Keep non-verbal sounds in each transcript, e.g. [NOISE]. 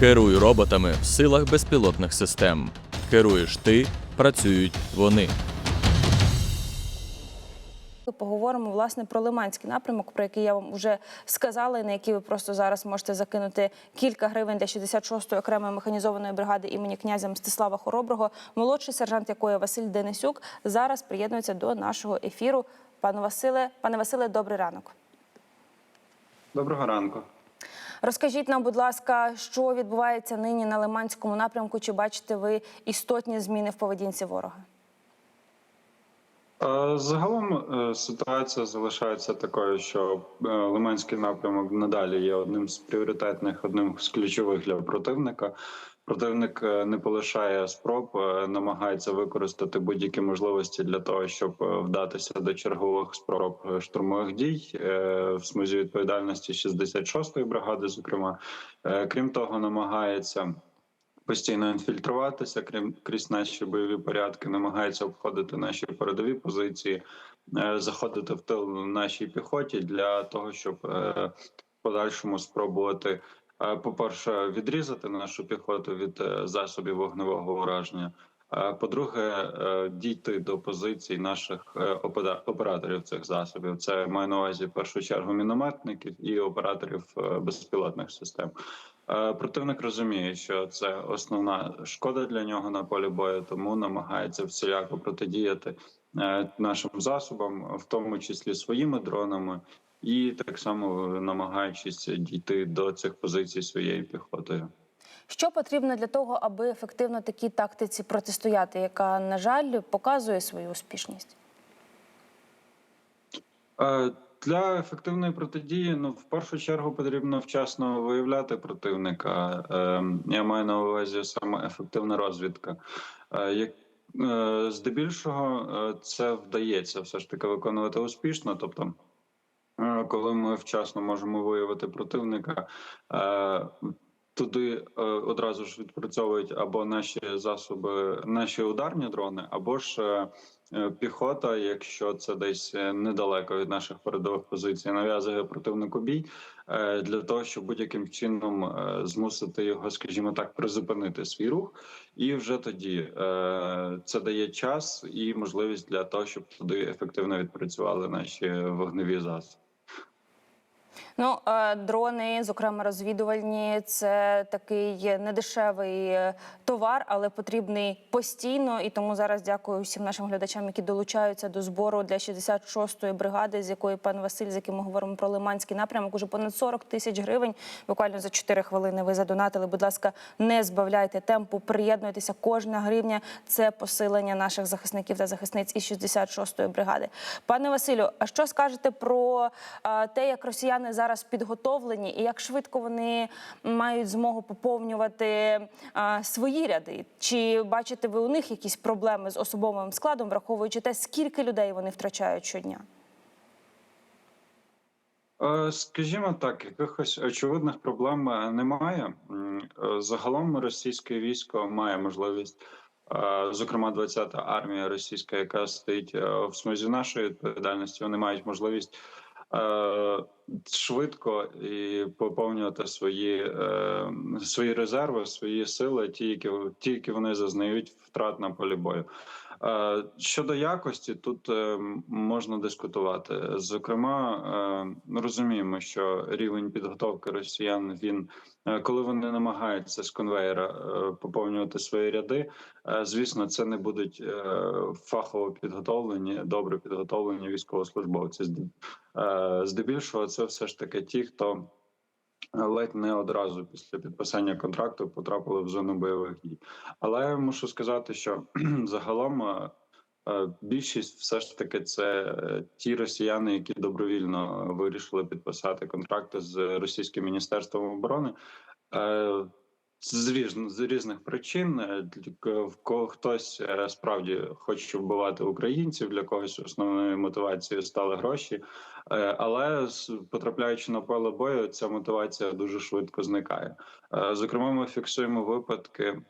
Керуй роботами в силах безпілотних систем. Керуєш ти, працюють вони. Поговоримо власне про Лиманський напрямок, про який я вам вже сказала, і на який ви просто зараз можете закинути кілька гривень для 66-ї окремої механізованої бригади імені князя Мстислава Хороброго. Молодший сержант якої Василь Денисюк зараз приєднується до нашого ефіру. Пане Василе, пане Василе, добрий ранок. Доброго ранку. Розкажіть нам, будь ласка, що відбувається нині на Лиманському напрямку? Чи бачите ви істотні зміни в поведінці ворога? Е, Загалом е, ситуація залишається такою, що е, Лиманський напрямок надалі є одним з пріоритетних, одним з ключових для противника. Противник е, не полишає спроб, е, намагається використати будь-які можливості для того, щоб е, вдатися до чергових спроб штурмових дій в смузі відповідальності 66-ї бригади. Зокрема, крім того, намагається постійно інфільтруватися, крім крізь наші бойові порядки, намагається обходити наші передові позиції, заходити в тил нашій піхоті для того, щоб в подальшому спробувати, по-перше, відрізати нашу піхоту від е, засобів вогневого ураження. А по-друге, е, дійти до позицій наших е, операторів цих засобів. Це маю на увазі в першу чергу мінометників і операторів е, безпілотних систем. Е, Противник розуміє, що це основна шкода для нього на полі бою, тому намагається всіляко протидіяти е, нашим засобам, в тому числі своїми дронами, і так само намагаючись дійти до цих позицій своєю піхотою. Що потрібно для того, аби ефективно такій тактиці протистояти, яка, на жаль, показує свою успішність? Е, Для ефективної протидії, ну в першу чергу потрібно вчасно виявляти противника. Е, Я маю на увазі саме ефективна розвідка. Е, Як е, здебільшого е, це вдається все ж таки виконувати успішно. Тобто, е, коли ми вчасно можемо виявити противника, е, туди е, одразу ж відпрацьовують або наші засоби, наші ударні дрони, або ж е, піхота, якщо це десь недалеко від наших передових позицій, нав'язує противнику бій для того, щоб будь-яким чином змусити його, скажімо так, призупинити свій рух, і вже тоді це дає час і можливість для того, щоб туди ефективно відпрацювали наші вогневі засоби. Ну, е, дрони, зокрема розвідувальні, це такий недешевий е, товар, але потрібний постійно. І тому зараз дякую всім нашим глядачам, які долучаються до збору для 66-ї бригади, з якої пан Василь, з яким ми говоримо про Лиманський напрямок, уже понад 40 тисяч гривень. Буквально за 4 хвилини ви задонатили. Будь ласка, не збавляйте темпу, приєднуйтеся. Кожна гривня це посилення наших захисників та захисниць із 66-ї бригади. Пане Василю, а що скажете про е, те, як росіяни зараз підготовлені і як швидко вони мають змогу поповнювати е, свої ряди? Чи бачите ви у них якісь проблеми з особовим складом, враховуючи те, скільки людей вони втрачають щодня? Е, Скажімо так, якихось очевидних проблем е, немає. Е, Загалом російське військо має можливість, зокрема 20-та армія російська, яка стоїть в смузі нашої відповідальності, вони мають можливість швидко і поповнювати свої, е, свої резерви, свої сили, ті, які ті, які вони зазнають втрат на полі бою. Е, Щодо якості, тут е, можна дискутувати. Зокрема, е, розуміємо, що рівень підготовки росіян він е, коли вони намагаються з конвейера е, поповнювати свої ряди. е, Звісно, це не будуть е, фахово підготовлені, добре підготовлені військовослужбовці. Е, Здебільшого, це все ж таки ті, хто ледь не одразу після підписання контракту потрапили в зону бойових дій. Але мушу сказати, що [CLEARS THROAT] загалом е, е, більшість все ж таки це ті росіяни, які добровільно вирішили підписати контракти з російським міністерством оборони. З різних, з різних причин Е, в кого хтось е, справді хоче вбивати українців, для когось основною мотивацією стали гроші. Е, Але потрапляючи на поле бою, ця мотивація дуже швидко зникає. Зокрема, ми фіксуємо випадки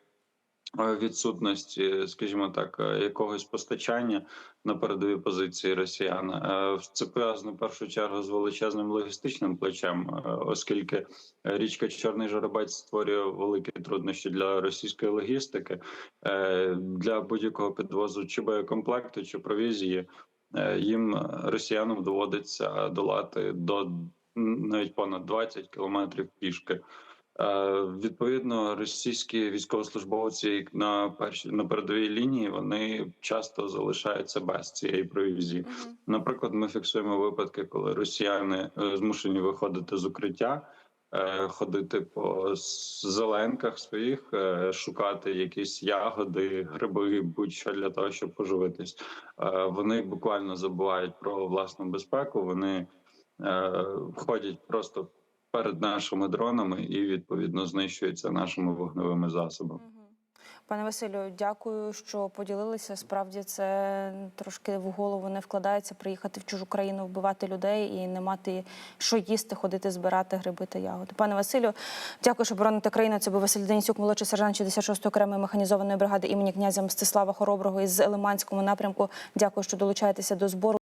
е, відсутності, скажімо так, е, якогось постачання на передові позиції росіян. Е, Це пов'язано в першу чергу з величезним логістичним плечем, е, оскільки річка Чорний Жоробець створює великі труднощі для російської логістики Е, для будь-якого підвозу чи боєкомплекту, чи провізії. е, Їм е, росіянам доводиться долати до навіть понад 20 кілометрів пішки. Е, Відповідно, російські військовослужбовці на першій на передовій лінії вони часто залишаються без цієї провізії. Наприклад, ми фіксуємо випадки, коли росіяни е, змушені виходити з укриття, е, ходити по зеленках своїх, шукати якісь ягоди, гриби, будь-що для того, щоб поживитись. Вони буквально забувають про власну безпеку. Вони ходять просто перед нашими дронами і відповідно знищуються нашими вогневими засобами. Пане Василю, дякую, що поділилися. Справді це трошки в голову не вкладається приїхати в чужу країну, вбивати людей і не мати що їсти, ходити збирати гриби та ягоди. Пане Василю, дякую, що бороните країну. Це був Василь Денисюк, молодший сержант 66-ї окремої механізованої бригади імені князя Мстислава Хороброго із Лиманському напрямку. Дякую, що долучаєтеся до збору.